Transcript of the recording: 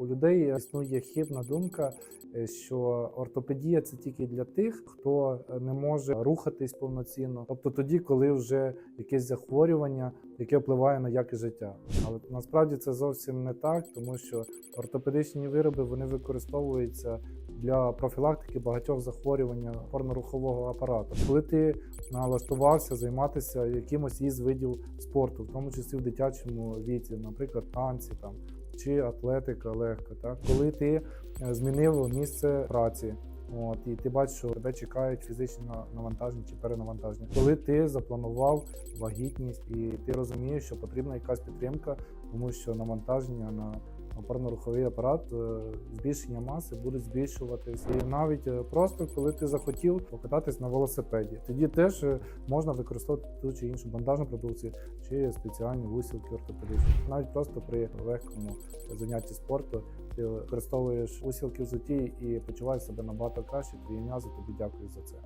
У людей існує хибна думка, е, що ортопедія це тільки для тих, хто е, не може рухатись повноцінно, тобто тоді, коли вже якесь захворювання, яке впливає на якість життя. Але насправді це зовсім не так, тому що ортопедичні вироби вони використовуються для профілактики багатьох захворювань опорно-рухового апарату. Коли ти налаштувався займатися якимось із видів спорту, в тому числі в дитячому віці, наприклад, танці там чи атлетика легка, так коли ти е, змінив місце праці. От, і ти бачиш, що тебе чекають фізичні навантаження чи перенавантаження. Коли ти запланував вагітність і ти розумієш, що потрібна якась підтримка, тому що навантаження на опорно-руховий апарат, е, збільшення маси будуть збільшуватися. І навіть е, просто коли ти захотів покататись на велосипеді, тоді теж е, можна використовувати ту чи іншу бандажну продукцію чи спеціальні вусілки ортопедичні. Навіть просто при легкому занятті спорту ти використовуєш усілки взуті і почуваєш себе набагато краще. Твої м'язи тобі дякують за це.